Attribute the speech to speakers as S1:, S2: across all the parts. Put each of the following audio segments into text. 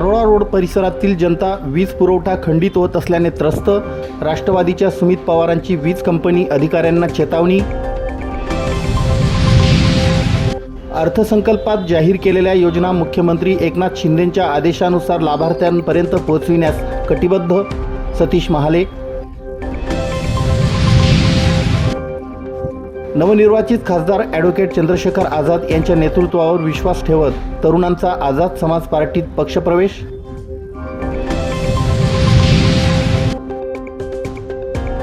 S1: Parola road परिसरातील जनता वीज पुरवठा खंडित होत असल्याने त्रस्त. राष्ट्रवादीच्या सुमित पवारांची वीज कंपनी अधिकाऱ्यांना चेतावणी. अर्थसंकल्पात जाहीर केलेल्या योजना मुख्यमंत्री एकनाथ शिंदेंच्या आदेशानुसार लाभार्थ्यांपर्यंत पोहोचविण्यास कटिबद्ध. सतीश महाले नवनिर्वाचित खासदार ॲडव्होकेट चंद्रशेखर आझाद यांच्या नेतृत्वावर विश्वास ठेवत तरुणांचा आझाद समाज पार्टीत पक्षप्रवेश?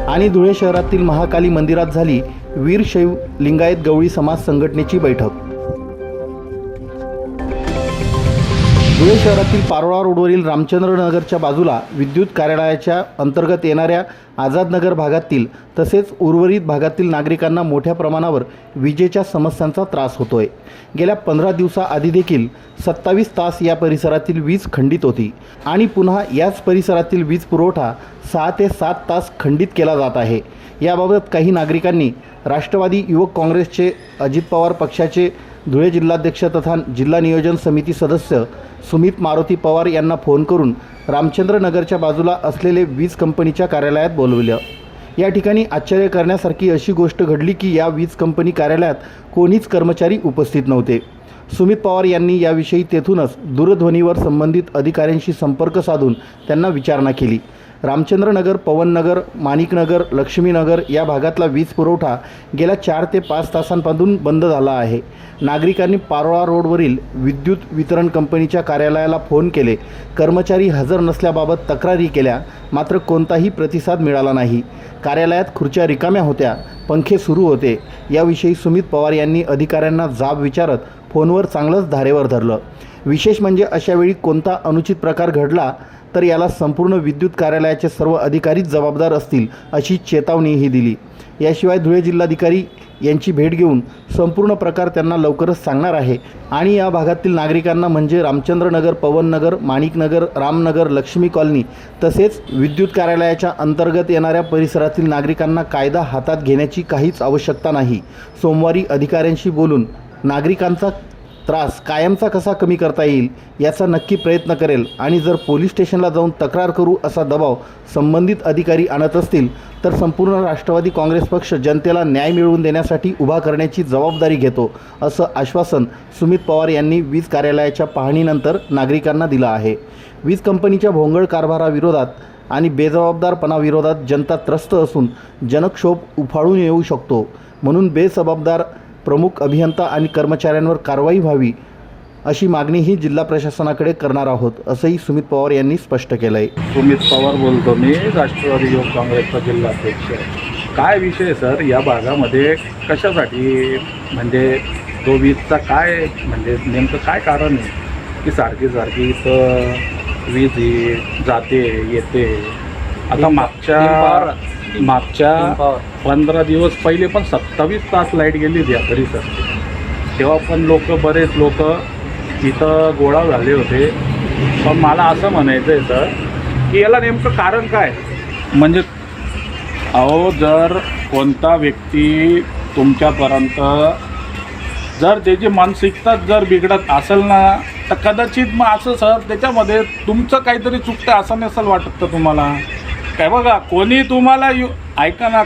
S1: आणि धुळे शहरातील महाकाली मंदिरात झाली वीरशैव लिंगायत गवळी समाज संघटनेची बैठक. धुळे शहरातील पारोळा रोडवरील रामचंद्र नगरच्या बाजूला विद्युत कार्यालयाच्या अंतर्गत येणाऱ्या आझादनगर भागातील तसेच उर्वरित भागातील नागरिकांना मोठ्या प्रमाणावर विजेच्या समस्यांचा त्रास होतोय. गेल्या पंधरा दिवसाआधी देखील सत्तावीस तास या परिसरातील वीज खंडित होती आणि पुन्हा याच परिसरातील वीज पुरवठा सहा ते सात तास खंडित केला जात आहे. याबाबत काही नागरिकांनी राष्ट्रवादी युवक काँग्रेसचे अजित पवार पक्षाचे धुळे जिल्हाध्यक्ष तथा जिल्हा नियोजन समिती सदस्य सुमित मारुती पवार यांना फोन करून रामचंद्र नगरच्या बाजूला असलेले वीज कंपनीच्या कार्यालयात बोलविलं. या ठिकाणी आश्चर्य करण्यासारखी अशी गोष्ट घडली की या वीज कंपनी कार्यालयात कोणीच कर्मचारी उपस्थित नव्हते. सुमित पवार यांनी याविषयी तेथूनच दूरध्वनीवर संबंधित अधिकाऱ्यांशी संपर्क साधून त्यांना विचारणा केली. रामचंद्रनगर पवननगर माणिकनगर लक्ष्मीनगर या भागातला वीज पुरवठा गेल्या चार ते पाच तासांपासून बंद झाला आहे. नागरिकांनी पारोळा रोडवरील विद्युत वितरण कंपनीच्या कार्यालयाला फोन केले. कर्मचारी हजर नसल्याबाबत तक्रारी केल्या मात्र कोणताही प्रतिसाद मिळाला नाही. कार्यालयात खुर्च्या रिकाम्या होत्या पंखे सुरू होते. याविषयी सुमित पवार यांनी अधिकाऱ्यांना जाब विचारत फोनवर चांगलंच धारेवर धरलं. विशेष म्हणजे अशावेळी कोणता अनुचित प्रकार घडला तर याला संपूर्ण विद्युत कार्यालयाचे सर्व अधिकारीच जबाबदार असतील अशी चेतावणीही दिली. याशिवाय धुळे जिल्हाधिकारी यांची भेट घेऊन संपूर्ण प्रकार त्यांना लवकरच सांगणार आहे. आणि या भागातील नागरिकांना म्हणजे रामचंद्रनगर पवननगर माणिकनगर रामनगर लक्ष्मी कॉलनी तसेच विद्युत कार्यालयाच्या अंतर्गत येणाऱ्या परिसरातील नागरिकांना कायदा हातात घेण्याची काहीच आवश्यकता नाही. सोमवारी अधिकाऱ्यांशी बोलून नागरिकांचा त्रास कायमचा कसा कमी करता येईल याचा नक्की प्रयत्न करेल. आणि जर पोलीस स्टेशनला जाऊन तक्रार करू असा दबाव संबंधित अधिकारी आणत असतील तर संपूर्ण राष्ट्रवादी काँग्रेस पक्ष जनतेला न्याय मिळवून देण्यासाठी उभा करण्याची जबाबदारी घेतो असं आश्वासन सुमित पवार यांनी वीज कार्यालयाच्या पाहणीनंतर नागरिकांना दिलं आहे. वीज कंपनीच्या भोंगळ कारभाराविरोधात आणि बेजबाबदारपणाविरोधात जनता त्रस्त असून जनक्षोभ उफाळून येऊ शकतो म्हणून बेजबाबदार प्रमुख अभियंता आणि कर्मचाऱ्यांवर कारवाई व्हावी अशी मागणीही जिल्हा प्रशासनाकडे करणार आहोत असंही सुमित पवार यांनी स्पष्ट केलं आहे
S2: सुमित पवार बोलतो मी राष्ट्रवादी युवक काँग्रेसचा जिल्हाध्यक्ष काय विषय आहे, सर या भागामध्ये कशासाठी म्हणजे तो वीजचा काय म्हणजे नेमकं काय कारण आहे? की सारखी सारखी इथं वीज जाते येते. आता मागच्या मागच्या पंधरा दिवस पहिले पण सत्तावीस तास लाइट गेली होती या परिसरात. तेव्हा पण लोक बरेच लोक इथं गोळा झाले होते. पण मला असं म्हणायचं आहे सर की याला नेमकं कारण काय? म्हणजे अहो जर कोणता व्यक्ती तुमच्यापर्यंत जर त्याची मानसिकताच जर बिघडत असेल ना तर कदाचित मग असं सर त्याच्यामध्ये तुमचं काहीतरी चुकतं असं नसेल वाटत का तुम्हाला? काय बघा कोणी तुम्हाला यु ऐका ना.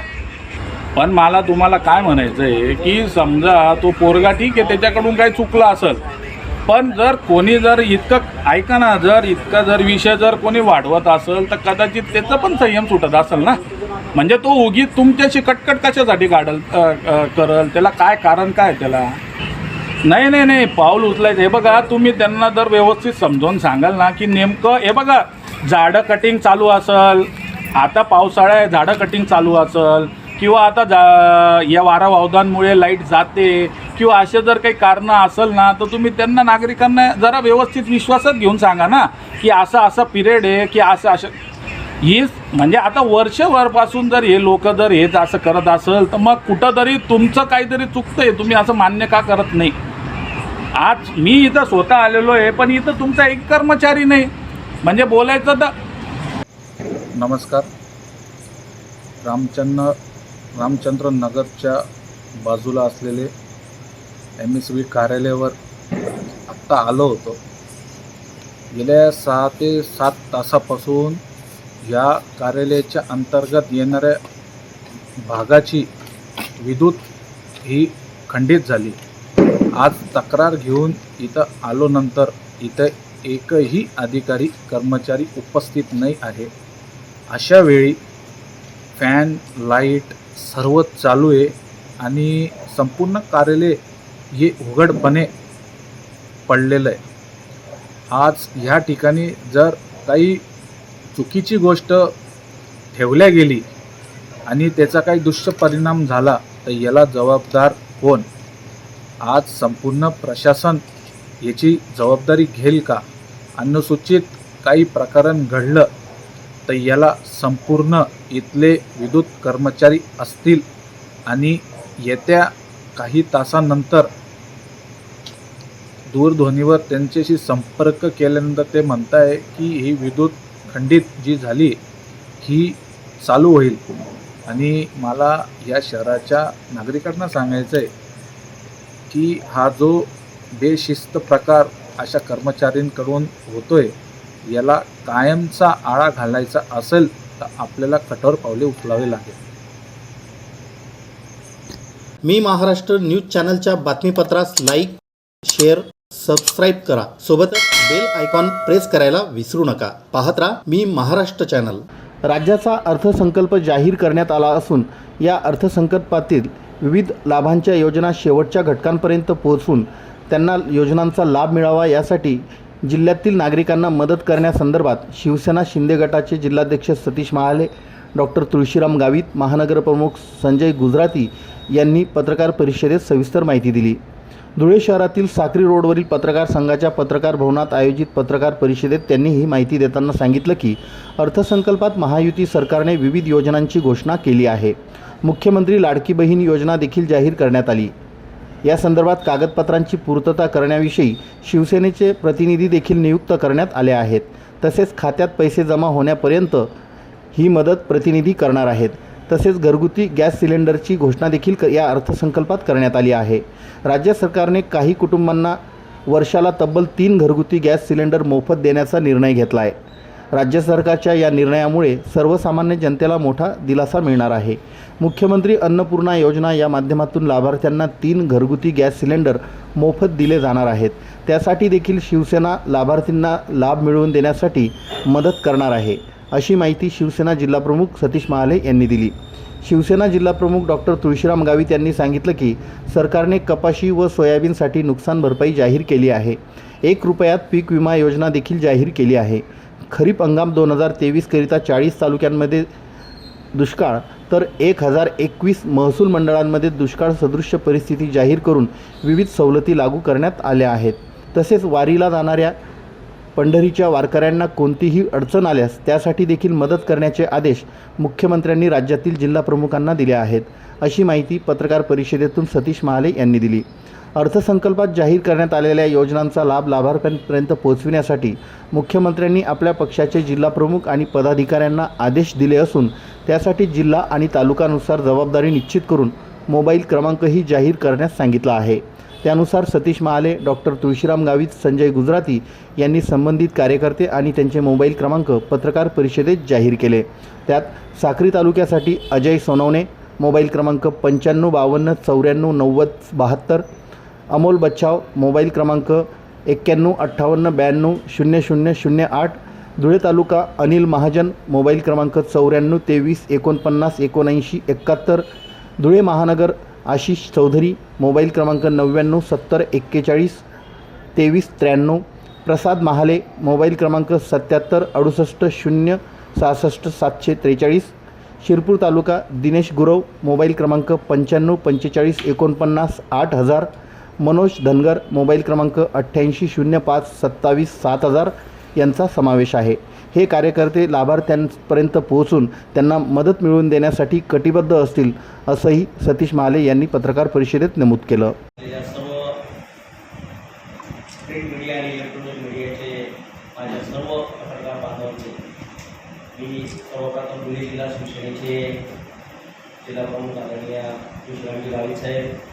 S2: पण मला तुम्हाला काय म्हणायचं आहे की समजा तो पोरगा ठीक आहे त्याच्याकडून काही चुकला असेल. पण जर कोणी जर इतकं ऐका ना जर इतका जर विषय जर कोणी वाढवत असेल तर कदाचित त्याचं पण संयम सुटत असेल ना. म्हणजे तो उगी तुमच्याशी कटकट कशासाठी काढल करल? त्याला काय कारण काय त्याला? नाही नाही नाही पाऊल उचलायचं. हे बघा तुम्ही त्यांना जर व्यवस्थित समजावून सांगाल ना की नेमकं हे बघा झाडं कटिंग चालू असेल आता पावसाळा आहे झाडं कटिंग चालू असेल किंवा आता जा या वारा वावदांमुळे लाइट जाते किंवा असे जर काही कारणं असेल ना तर तुम्ही त्यांना नागरिकांना जरा व्यवस्थित विश्वासात घेऊन सांगा ना की असं असं पिरियड आहे की असं असं हीच म्हणजे आता वर्षभरपासून जर हे लोक जर हेच असं करत असेल तर मग कुठंतरी तुमचं काहीतरी चुकतं आहे तुम्ही असं मान्य का करत नाही? आज मी इथं स्वतः आलेलो आहे पण इथं तुमचा एक कर्मचारी नाही. म्हणजे बोलायचं तर नमस्कार. रामचंद्र रामचंद्र नगरच्या बाजूला असलेले एम एस बी कार्यालयावर आत्ता आलो होतो.
S3: गेल्या सहा ते सात तासापासून या कार्यालयाच्या अंतर्गत येणाऱ्या भागाची विद्युत ही खंडित झाली. आज तक्रार घेऊन इथं आलो नंतर इथं एकही अधिकारी कर्मचारी उपस्थित नाही आहे. अशा वेळी फॅन लाइट सर्व चालू आहे आणि संपूर्ण कार्यालय हे उघडपणे पडलेलं आहे. आज ह्या ठिकाणी जर काही चुकीची गोष्ट ठेवल्या गेली आणि त्याचा काही दुष्परिणाम झाला तर याला जबाबदार कोण? आज संपूर्ण प्रशासन याची जबाबदारी घेईल का? अनुसूचित काही प्रकरण घडलं तर याला संपूर्ण इथले विद्युत कर्मचारी असतील आणि येत्या काही तासानंतर दूरध्वनीवर त्यांच्याशी संपर्क केल्यानंतर ते म्हणत आहे की ही विद्युत खंडित जी झाली ही चालू होईल. आणि मला या शहराच्या नागरिकांना सांगायचं आहे की हा जो बेशिस्त प्रकार अशा कर्मचाऱ्यांकडून होतो आहे याला कायमचा आळा घालायचा असेल तर आपल्याला कठोर पावले उचलावे लागेल.
S1: मी महाराष्ट्र न्यूज चॅनलच्या बातमीपत्रास लाईक शेअर सबस्क्राईब करा. सोबतच बेल आयकॉन प्रेस करायला विसरू नका. पाहत राहा मी महाराष्ट्र चॅनल. राज्याचा अर्थसंकल्प जाहीर करण्यात आला असून या अर्थसंकल्पातील विविध लाभांच्या योजना शेवटच्या घटकांपर्यंत पोहोचून त्यांना योजनांचा लाभ मिळावा यासाठी जिल्ह्यातील नागरिकांना मदत करण्यासंदर्भात शिवसेना शिंदे गटाचे जिल्हाध्यक्ष सतीश महाले डॉक्टर तुळशीराम गावित महानगरप्रमुख संजय गुजराती यांनी पत्रकार परिषदेत सविस्तर माहिती दिली. धुळे शहरातील साक्री रोडवरील पत्रकार संघाच्या पत्रकार भवनात आयोजित पत्रकार परिषदेत त्यांनी ही माहिती देताना सांगितलं की अर्थसंकल्पात महायुती सरकारने विविध योजनांची घोषणा केली आहे. मुख्यमंत्री लाडकी बहीण योजना देखील जाहीर करण्यात आली. या संदर्भात कागदपत्रांची पूर्तता करण्याविषयी शिवसेनेचे प्रतिनिधी देखील नियुक्त करण्यात आले आहेत. तसेच खात्यात पैसे जमा होण्यापर्यंत ही मदत प्रतिनिधी करणार आहेत. तसेच घरगुती गॅस सिलेंडरची घोषणा देखील क या अर्थसंकल्पात करण्यात आली आहे. राज्य सरकारने काही कुटुंबांना वर्षाला तब्बल तीन घरगुती गॅस सिलेंडर मोफत देण्याचा निर्णय घेतला आहे राज्य सरकारच्या या निर्णयामुळे सर्वसामान्य जनतेला मोठा दिलासा मिळणार आहे. मुख्यमंत्री अन्नपूर्णा योजना या माध्यमातून लाभार्थ्यांना तीन घरगुती गॅस सिलेंडर मोफत दिले जाणार आहेत. त्यासाठी देखील शिवसेना लाभार्थींना लाभ मिळवून देण्यासाठी मदत करणार आहे अशी माहिती शिवसेना जिल्हाप्रमुख सतीश महाले यांनी दिली. शिवसेना जिल्हाप्रमुख डॉक्टर तुळशीराम गावित यांनी सांगितलं की सरकारने कपाशी व सोयाबीनसाठी नुकसान भरपाई जाहीर केली आहे. एक रुपयात पीक विमा योजना देखील जाहीर केली आहे. खरीप हंगाम दोन हजार तेवीसकरिता चाळीस तालुक्यांमध्ये दुष्काळ तर एक हजार एकवीस महसूल मंडळांमध्ये दुष्काळ सदृश्य परिस्थिती जाहीर करून विविध सवलती लागू करण्यात आल्या आहेत. तसेच वारीला जाणाऱ्या पंढरीच्या वारकऱ्यांना कोणतीही अडचण आल्यास त्यासाठी देखील मदत करण्याचे आदेश मुख्यमंत्र्यांनी राज्यातील जिल्हा प्रमुखांना दिले आहेत. अशी माहिती पत्रकार परिषदेतून सतीश महाले यांनी दिली. अर्थसंकल्पात जाहीर करण्यात आलेल्या योजनांचा लाभ लाभार्थ्यांपर्यंत पोहोचविण्यासाठी मुख्यमंत्र्यांनी आपल्या पक्षाचे जिल्हाप्रमुख आणि पदाधिकाऱ्यांना आदेश दिले असून त्यासाठी जिल्हा आणि तालुकानुसार जबाबदारी निश्चित करून मोबाईल क्रमांकही जाहीर करण्यास सांगितला आहे. त्यानुसार सतीश महाले डॉक्टर तुळशीराम गावित संजय गुजराती यांनी संबंधित कार्यकर्ते आणि त्यांचे मोबाईल क्रमांक पत्रकार परिषदेत जाहीर केले. त्यात साक्री तालुक्यासाठी अजय सोनवणे मोबाईल क्रमांक पंच्याण्णव बावन्न चौऱ्याण्णव नव्वद बहात्तर अमोल बच्छाव मोबाईल क्रमांक एक्क्याण्णव अठ्ठावन्न ब्याण्णव शून्य शून्य शून्य आठ धुळे तालुका अनिल महाजन मोबाईल क्रमांक चौऱ्याण्णव तेवीस एकोणपन्नास एकोणऐंशी एकाहत्तर धुळे महानगर आशिष चौधरी मोबाईल क्रमांक नव्याण्णव सत्तर एक्केचाळीस तेवीस त्र्याण्णव प्रसाद महाले मोबाईल क्रमांक सत्याहत्तर अडुसष्ट शून्य सहासष्ट सातशे त्रेचाळीस शिरपूर तालुका दिनेश गुरव मोबाईल क्रमांक पंच्याण्णव पंचेचाळीस एकोणपन्नास आठ हजार मनोज धनगर मोबाईल क्रमांक अठ्ठ्याऐंशी शून्य पाच सत्तावीस सात हजार यांचा समावेश आहे. हे कार्यकर्ते लाभार्थ्यांपर्यंत पोहोचून त्यांना मदत मिळवून देण्यासाठी कटिबद्ध असतील असंही सतीश महाले यांनी पत्रकार परिषदेत नमूद केलं.
S4: या सर्व प्रिंट मीडिया आणि इलेक्ट्रॉनिक मीडियाचे माझ्या सर्व पत्रकार बांधवांचे मी सर्वप्रथम धुळे जिल्हा शिवसेनेचे जिल्हाप्रमुख आदरणीय विश्रामजी गावित साहेब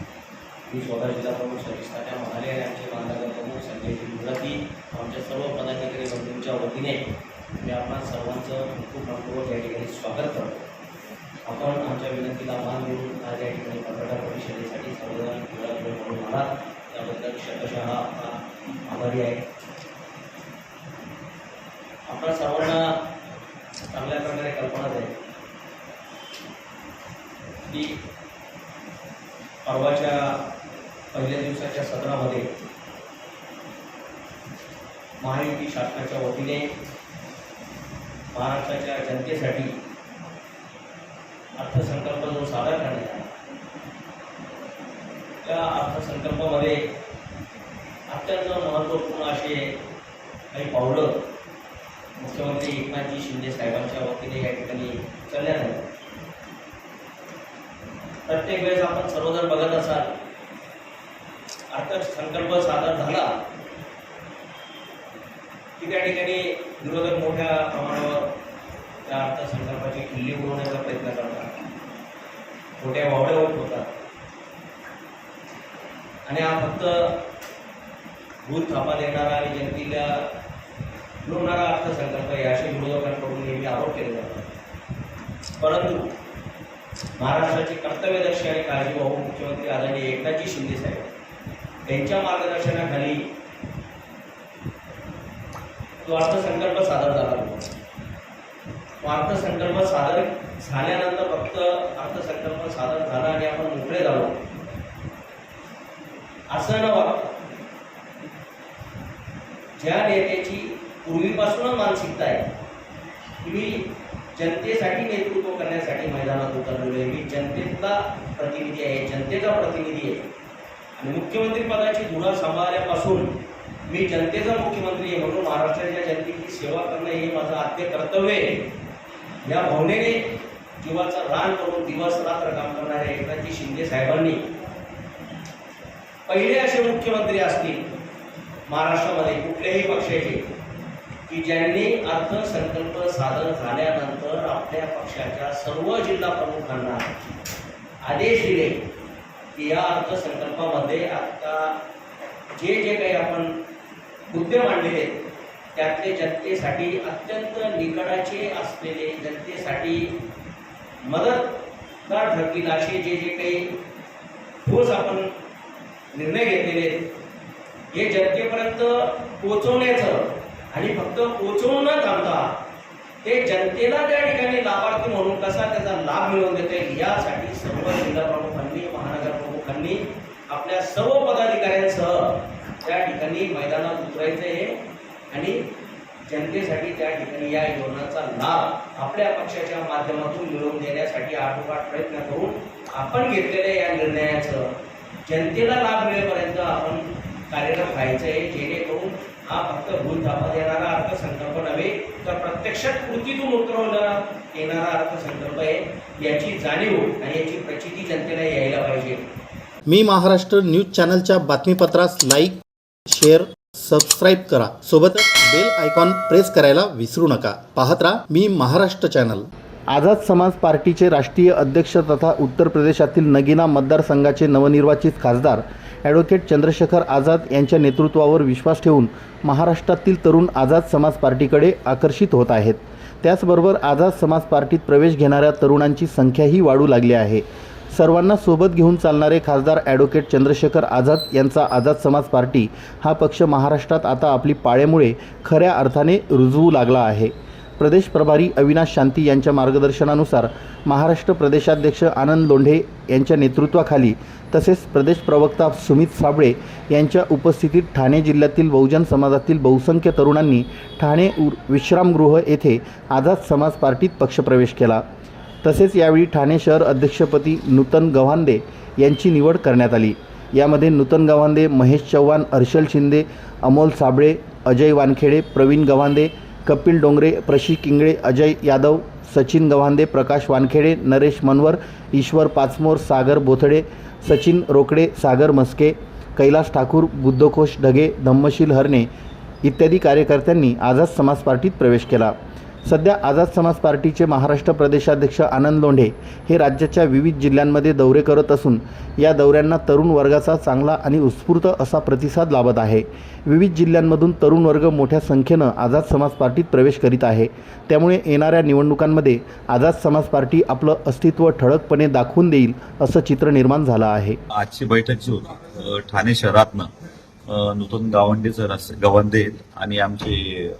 S4: मी स्वतः जिल्हा प्रमुख सतीश महाले म्हणाले आणि आमचे बांधकाम प्रमुख संजय गुजराती आमच्या सर्व पदाधिकारी बंधूंच्या वतीने मी आपण सर्वांचं खूप मनपूर्वक या ठिकाणी स्वागत करतो. आपण आमच्या विनंतीला मान देऊन आज या ठिकाणी पत्रकार परिषदेसाठी सर्वजण गुजरातमध्ये म्हणून आला त्याबद्दल शतशः आभारी आहे. आपण सर्वांना चांगल्या प्रकारे कल्पनाच आहे की परवाच्या पहिल्या दिवसाच्या सत्रामध्ये महायुती शासनाच्या वतीने महाराष्ट्राच्या जनतेसाठी अर्थसंकल्प जो सादर करण्यात आला. त्या अर्थसंकल्पामध्ये अत्यंत महत्त्वपूर्ण असे काही पावलं मुख्यमंत्री एकनाथजी शिंदे साहेबांच्या वतीने या ठिकाणी चालल्या नाही प्रत्येक वेळेस आपण सर्वजण बघत असाल अर्थसंकल्प सादर झाला. की त्या ठिकाणी विरोधक मोठ्या प्रमाणावर त्या अर्थसंकल्पाची खिल्ली उडवण्याचा प्रयत्न करतात. मोठ्या वावड्या होत होतात आणि हा फक्त भूत थापा देणारा आणि जनतेला पुरवणारा अर्थसंकल्प आहे असे विरोधकांकडून नेहमी आरोप केले जातात. परंतु महाराष्ट्राचे कर्तव्यदर्शी आणि काळजीवाहू मुख्यमंत्री आदरणीय एकनाथजी शिंदे साहेब त्यांच्या मार्गदर्शनाखाली तो अर्थसंकल्प सादर झाला. तो अर्थसंकल्प सादर झाल्यानंतर फक्त अर्थसंकल्प सादर झाला आणि आपण मोकळे झालो. असं न वाटतं ज्या नेत्याची पूर्वीपासूनच मानसिकता आहे की मी जनतेसाठी नेतृत्व करण्यासाठी मैदानात उतरलेलो आहे. मी जनतेचा प्रतिनिधी आहे जनतेचा प्रतिनिधी आहे. मुख्यमंत्री पदाची धुरा सांभाळल्यापासून मी जनतेचा मुख्यमंत्री आहे म्हणून महाराष्ट्राच्या जनतेची सेवा करणं हे माझं आद्य कर्तव्य आहे. या भावनेने जीवाचं रान करून दिवस रात्र काम करणाऱ्या एकनाथजी शिंदे साहेबांनी पहिले असे मुख्यमंत्री असतील महाराष्ट्रामध्ये कुठल्याही पक्षाचे की ज्यांनी अर्थसंकल्प सादर झाल्यानंतर आपल्या पक्षाच्या सर्व जिल्हा प्रमुखांना आदेश दिले की या अर्थसंकल्पामध्ये आता जे जे काही आपण मुद्दे मांडलेले त्यातले जनतेसाठी अत्यंत निकटाचे असलेले जनतेसाठी मदतगार ठरतील असे जे जे काही ठोस आपण निर्णय घेतलेले हे जनतेपर्यंत पोचवण्याचं आणि फक्त पोचवून न थांबता ते जनतेला त्या ठिकाणी लाभार्थी म्हणून कसा त्याचा लाभ मिळवून देते यासाठी सर्व जिल्हा प्रमुखांनी आपल्या सर्व पदाधिकाऱ्यांसह त्या ठिकाणी मैदानात उतरायचं आहे आणि जनतेसाठी त्या ठिकाणी या योजनाचा लाभ आपल्या पक्षाच्या माध्यमातून मिळवून देण्यासाठी आठोकाठ प्रयत्न करून आपण घेतलेल्या या निर्णयाचं जनतेला लाभ मिळेपर्यंत आपण कार्यरत व्हायचं आहे जेणेकरून हा फक्त भूल थापा देणारा अर्थसंकल्प नव्हे तर प्रत्यक्षात कृतीतून उतरवणारा येणारा अर्थसंकल्प आहे याची जाणीव आणि याची प्रचिती जनतेला यायला पाहिजे.
S1: मी महाराष्ट्र न्यूज चॅनलच्या बातमीपत्रास लाईक शेअर सबस्क्राईब करा. सोबतच बेल आयकॉन प्रेस करायला विसरू नका. पाहत राहा मी महाराष्ट्र चॅनल. आझाद समाज पार्टीचे राष्ट्रीय अध्यक्ष तथा उत्तर प्रदेशातील नगिना मतदारसंघाचे नवनिर्वाचित खासदार ॲडव्होकेट चंद्रशेखर आझाद यांच्या नेतृत्वावर विश्वास ठेवून महाराष्ट्रातील तरुण आझाद समाज पार्टीकडे आकर्षित होत आहेत. त्याचबरोबर आझाद समाज पार्टीत प्रवेश घेणाऱ्या तरुणांची संख्याही वाढू लागली आहे. सर्वांना सोबत घेऊन चालणारे खासदार ॲडव्होकेट चंद्रशेखर आझाद यांचा आझाद समाज पार्टी हा पक्ष महाराष्ट्रात आता आपली पाळेमुळे खऱ्या अर्थाने रुजवू लागला आहे. प्रदेश प्रभारी अविनाश शांती यांच्या मार्गदर्शनानुसार महाराष्ट्र प्रदेशाध्यक्ष आनंद लोंढे यांच्या नेतृत्वाखाली तसेच प्रदेश प्रवक्ता सुमित साबळे यांच्या उपस्थितीत ठाणे जिल्ह्यातील बहुजन समाजातील बहुसंख्य तरुणांनी ठाणे उर विश्रामगृह येथे आझाद समाज पार्टीत पक्षप्रवेश केला. तसेच यावेळी ठाणे शहर अध्यक्षपदी नूतन गव्हांदे यांची निवड करण्यात आली. यामध्ये नूतन गव्हांदे महेश चव्हाण हर्षल शिंदे अमोल साबळे अजय वानखेडे प्रवीण गव्हांदे कपिल डोंगरे प्रशिक किंगळे अजय यादव सचिन गव्हांदे प्रकाश वानखेडे नरेश मनवर ईश्वर पाचमोर सागर बोथडे सचिन रोकडे सागर मस्के कैलास ठाकूर बुद्धकोश ढगे धम्मशील हरणे इत्यादी कार्यकर्त्यांनी आझाद समाज पार्टीत प्रवेश केला. सध्या आझाद समाज पार्टीचे महाराष्ट्र प्रदेशाध्यक्ष आनंद लोंढे हे राज्याच्या विविध जिल्ह्यांमध्ये दौरे करत असून या दौऱ्यांना तरुण वर्गाचा चांगला आणि उत्स्फूर्त असा प्रतिसाद लाभत आहे. विविध जिल्ह्यांमधून तरुण वर्ग मोठ्या संख्येनं आझाद समाज पार्टीत प्रवेश करीत आहे. त्यामुळे येणाऱ्या निवडणुकांमध्ये आझाद समाज पार्टी आपलं अस्तित्व ठळकपणे दाखवून देईल असं चित्र निर्माण झालं आहे.
S5: आजची बैठक जी होती ठाणे शहरातनं नूतन गावंडे सर गवंदे आणि आमचे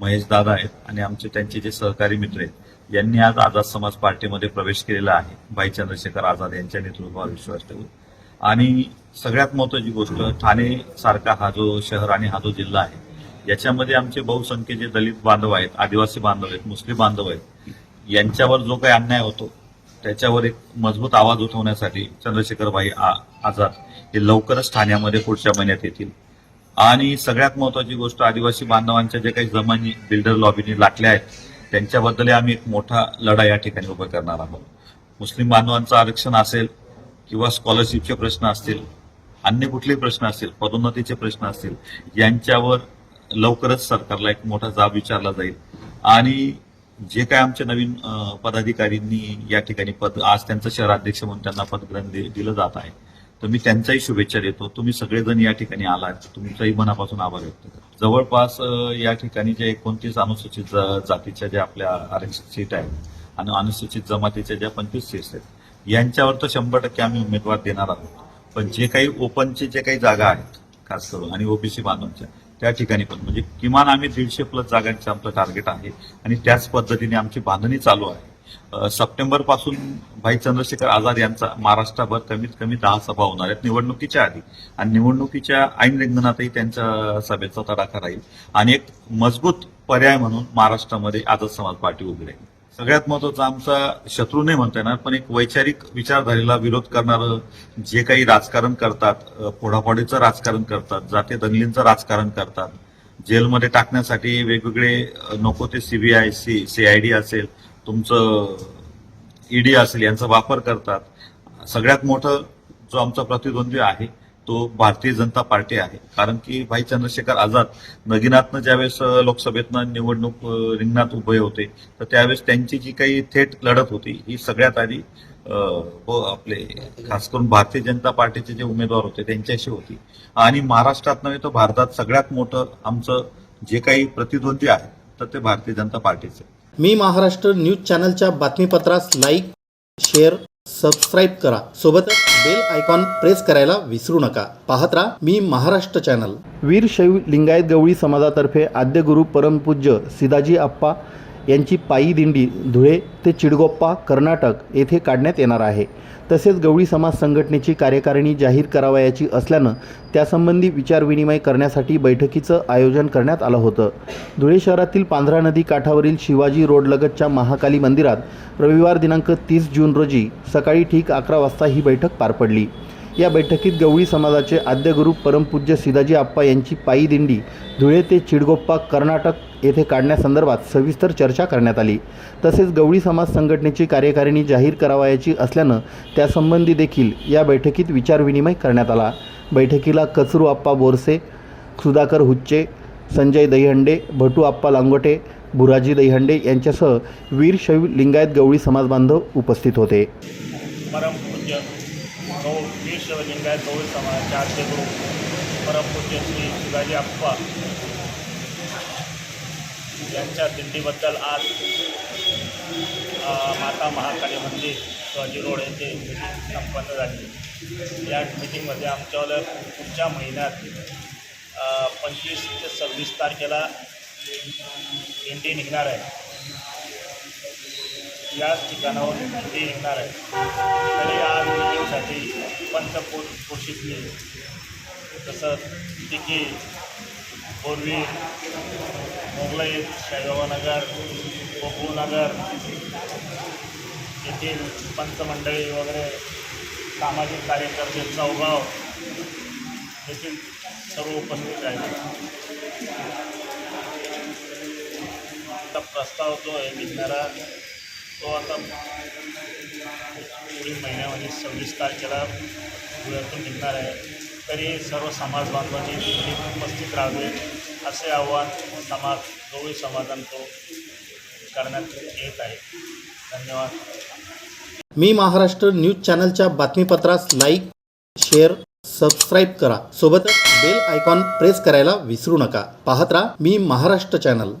S5: महेश दादा आहेत आणि आमचे त्यांचे जे सहकारी मित्र आहेत यांनी आज आझाद समाज पार्टीमध्ये प्रवेश केलेला आहे. भाई चंद्रशेखर आझाद यांच्या नेतृत्वावर विश्वास ठेवून. आणि सगळ्यात महत्वाची गोष्ट ठाणे सारखा हा जो शहर आणि हा जो जिल्हा आहे याच्यामध्ये आमचे बहुसंख्येचे दलित बांधव आहेत आदिवासी बांधव आहेत मुस्लिम बांधव आहेत यांच्यावर जो काही अन्याय होतो त्याच्यावर एक मजबूत आवाज उठवण्यासाठी चंद्रशेखरभाई आ- आझाद हे लवकरच ठाण्यामध्ये पुढच्या महिन्यात येतील. आणि सगळ्यात महत्वाची गोष्ट आदिवासी बांधवांच्या जे काही जमानी बिल्डर लॉबीनी लाटल्या आहेत त्यांच्याबद्दल आम्ही एक मोठा लढा या ठिकाणी उभा करणार आहोत. मुस्लिम बांधवांचं आरक्षण असेल किंवा स्कॉलरशिपचे प्रश्न असतील अन्य कुठलेही प्रश्न असतील पदोन्नतीचे प्रश्न असतील यांच्यावर लवकरच सरकारला एक मोठा जाब विचारला जाईल. आणि जे काय आमच्या नवीन पदाधिकारींनी या ठिकाणी पद आज त्यांचं शहराध्यक्ष म्हणून त्यांना पदग्रहण दि- दिलं जात आहे तर मी त्यांचाही शुभेच्छा देतो. तुम्ही सगळेजण या ठिकाणी आलात. तुमचाही मनापासून आभार व्यक्त करतो. जवळपास या ठिकाणी जे एकोणतीस अनुसूचित जातीच्या ज्या आपल्या आरक्षित सीट आहेत आणि अनुसूचित जमातीच्या ज्या पंचवीस सीट्स आहेत यांच्यावर तर शंभर टक्के आम्ही उमेदवार देणार आहोत. पण जे काही ओपनचे जे काही जागा आहेत खास करून आणि ओबीसी बांधवांच्या त्या ठिकाणी पण म्हणजे किमान आम्ही दीडशे प्लस जागांचं आमचं टार्गेट आहे आणि त्याच पद्धतीने आमची बांधणी चालू आहे. सप्टेंबरपासून भाई चंद्रशेखर आझाद यांचा महाराष्ट्रभर कमीत कमी दहा सभा होणार आहेत निवडणुकीच्या आधी. आणि निवडणुकीच्या ऐन रिंगणातही त्यांच्या सभेचा तडाखा राहील. आणि एक मजबूत पर्याय म्हणून महाराष्ट्रामध्ये आझाद समाज पार्टी उभी राहील सगळ्यात महत्त्वाचा आमचा शत्रू नाही म्हणता येणार पण एक वैचारिक विचारधारेला विरोध करणारं जे काही राजकारण करतात अ, फोडाफोडीचं राजकारण करतात जाते दंगलींचं राजकारण करतात जेलमध्ये टाकण्यासाठी वेगवेगळे नको ते सीबीआय सी सीआयडी असेल तुमचं ईडी असेल यांचा वापर करतात. सगळ्यात मोठं जो आमचा प्रतिद्वंद्वी आहे तो भारतीय जनता पार्टी आहे. कारण की भाई चंद्रशेखर आझाद नगिनातनं ज्यावेळेस लोकसभेतनं निवडणूक रिंगणात उभे होते तर त्यावेळेस त्यांची जी काही थेट लढत होती ही सगळ्यात आधी व आपले खास करून भारतीय जनता पार्टीचे जे उमेदवार होते त्यांच्याशी होती. आणि महाराष्ट्रात नव्हे तर भारतात सगळ्यात मोठं आमचं जे काही प्रतिद्वंद्वी आहे तर ते भारतीय जनता पार्टीचे.
S1: मी महाराष्ट्र न्यूज चॅनलच्या बातमीपत्रास लाईक शेअर सबस्क्राईब करा. सोबतच बेल आयकॉन प्रेस करायला विसरू नका. पाहत राहा मी महाराष्ट्र चॅनल. वीर शैव लिंगायत गवळी समाजातर्फे आद्यगुरू परमपूज्य सिदाजी आप्पा यांची पायी दिंडी धुळे ते चिडगोप्पा कर्नाटक येथे काढण्यात येणार आहे. तसेच गवळी समाज संघटनेची कार्यकारिणी जाहीर करावयाची असल्यानं त्यासंबंधी विचारविनिमय करण्यासाठी बैठकीचं आयोजन करण्यात आलं होतं. धुळे शहरातील पांझरा नदी काठावरील शिवाजी रोडलगतच्या महाकाली मंदिरात रविवार दिनांक तीस जून रोजी सकाळी ठीक अकरा वाजता ही बैठक पार पडली. या बैठकीत गवळी समाजाचे आद्यगुरू परमपूज्य सिदाजी आप्पा यांची पायी दिंडी धुळे ते चिडगोप्पा कर्नाटक येथे काढण्यासंदर्भात सविस्तर चर्चा करण्यात आली. तसेच गवळी समाज संघटनेची कार्यकारिणी जाहीर करावयाची असल्यानं त्यासंबंधी देखील या बैठकीत विचारविनिमय करण्यात आला. बैठकीला कचरू आप्पा बोरसे सुधाकर हुच्चे संजय दहीहंडे भटू आप्पा लांगोटे बुराजी दहीहंडे यांच्यासह वीर शैव लिंगायत गवळी समाजबांधव उपस्थित होते.
S6: परमपूज्य वीर शिवलिंगायत गौरी समाजाचे आद्य गुरु परमपूज्य श्री शिवाजी आप्पा यांच्या दिंडीबद्दल आज माता महाकाली मंदिर शिवाजी रोड येथे मीटिंग संपन्न झाली. या मिटिंगमध्ये आमच्यावर पुढच्या महिन्यात पंचवीस ते सव्वीस तारखेला दिंडी निघणार आहे. याच ठिकाणावर ते येणार आहे तरी आज मिटिंगसाठी पंचपूर पोषितले तसंच तिकी बोरवी मोगलाई शाहबाबानगर गोकुळनगर येथील पंचमंडळी वगैरे सामाजिक कार्यकर्ते चौगाव येथील सर्व उपस्थित आहेत. आता प्रस्ताव जो आहे निघणारा तो आता पुढील महिन्यामध्ये सव्वीस तारखेला धुळ्यातून निघणार आहे. तरी सर्व समाज बांधवांनी उपस्थित राहावे असे आव्हान समाज गवळी समाजांतो करण्यात येत आहे. धन्यवाद.
S7: मी महाराष्ट्र न्यूज चॅनलच्या बातमीपत्रास लाईक शेअर सबस्क्राईब करा. सोबतच बेल आयकॉन प्रेस करायला विसरू नका. पाहत राहा मी महाराष्ट्र चॅनल.